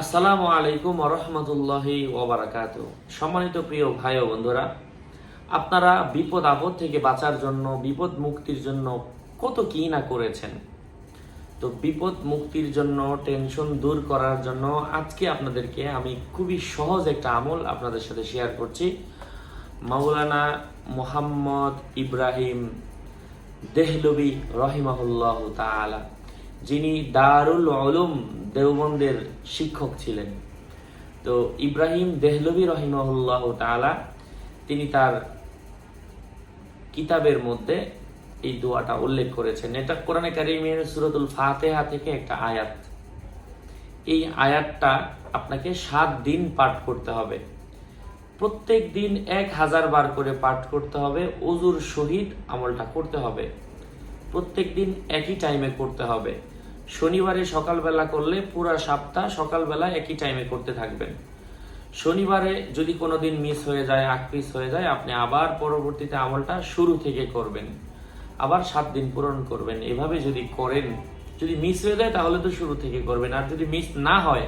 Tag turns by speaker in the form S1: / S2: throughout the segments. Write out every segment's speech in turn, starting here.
S1: আসসালামু আলাইকুম রহমতুল্লাহি ওবরাকাত সম্মানিত প্রিয় ভাই ও বন্ধুরা, আপনারা বিপদ আপদ থেকে বাঁচার জন্য, বিপদ মুক্তির জন্য কত কি না করেছেন? তো বিপদ মুক্তির জন্য টেনশন দূর করার জন্য আজকে আপনাদেরকে আমি খুবই সহজ একটা আমল আপনাদের সাথে শেয়ার করছি। মাওলানা মোহাম্মদ ইব্রাহিম দেহলবি রহিমাহুল্লাহ তাআলা। যিনি দারুল উলুম দেওবন্দের শিক্ষক ছিলেন। তো ইব্রাহিম দেহলবি রহিমাহুল্লাহ তাআলা, তিনি তার কিতাবের মধ্যে এই দোয়াটা উল্লেখ করেছেন। এটা কোরআনে কারিমের সুরতুল ফাতেহা থেকে একটা আয়াত। এই আয়াতটা আপনাকে সাত দিন পাঠ করতে হবে। প্রত্যেক দিন এক হাজার বার করে পাঠ করতে হবে অজুর সহিত আমলটা করতে হবে। প্রত্যেক দিন একই টাইমে করতে হবে। শনিবারে সকালবেলা করলে পুরা সপ্তাহ সকালবেলা একই টাইমে করতে থাকবেন। শনিবারে যদি কোনো দিন মিস হয়ে যায়, আগ পিস হয়ে যায়, আপনি আবার পরবর্তীতে আমলটা শুরু থেকে করবেন। আবার সাত দিন পূরণ করবেন। এভাবে যদি করেন, যদি মিস হয়ে যায়, তাহলে তো শুরু থেকে করবেন। আর যদি মিস না হয়,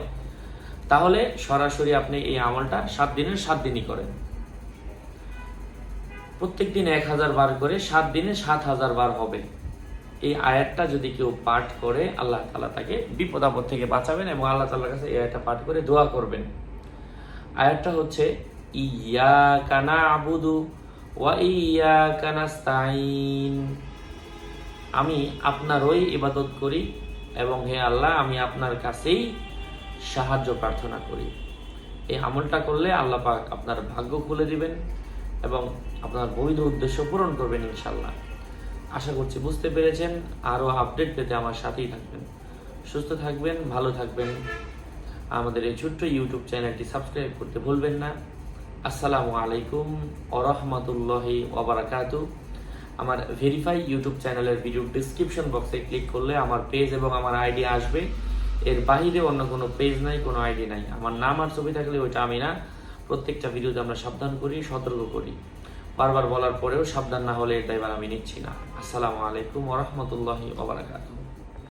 S1: তাহলে সরাসরি আপনি এই আমলটা সাত দিনের সাত দিনই করেন। প্রত্যেক দিন এক হাজার বার করে সাত দিনে সাত হাজার বার হবে। এই আয়াতটা যদি কেউ পাঠ করে, আল্লাহ তালা তাকে বিপদ আপদ থেকে বাঁচাবেন এবং আল্লাহ তালার কাছে এই আয়াতটা পাঠ করে দোয়া করবেন। আয়াতটা হচ্ছে ইয়া কানা আবুদু ওয়া ইয়া কানাস্তাইন আমি আপনারই ইবাদত করি এবং হে আল্লাহ, আমি আপনার কাছেই সাহায্য প্রার্থনা করি। এই আমলটা করলে আল্লাহ পাক আপনার ভাগ্য খুলে দিবেন এবং আপনার বৈধ উদ্দেশ্য পূরণ করবেন ইনশাল্লাহ আশা করছি বুঝতে পেরেছেন। আরও আপডেট পেতে আমার সাথেই থাকবেন। সুস্থ থাকবেন, ভালো থাকবেন। আমাদের এই ছোট্ট ইউটিউব চ্যানেলটি সাবস্ক্রাইব করতে ভুলবেন না। আসসালামু আলাইকুম ওরহমতুল্লাহি ওবরাকাতু আমার ভেরিফাই ইউটিউব চ্যানেলের ভিডিও ডিসক্রিপশন বক্সে ক্লিক করলে আমার পেজ এবং আমার আইডি আসবে। এর বাহিরে অন্য কোনো পেজ নাই, কোনো আইডি নাই। আমার নাম আর ছবি থাকলে ওইটা আমি না। প্রত্যেকটা ভিডিওতে আমরা সাবধান করি, সতর্ক করি। বারবার বলার পরেও সাবধান না হলে এর বার আমি নিচ্ছি না। আসসালামু আলাইকুম ওরহমতুল্লাহি ওবরাকাতু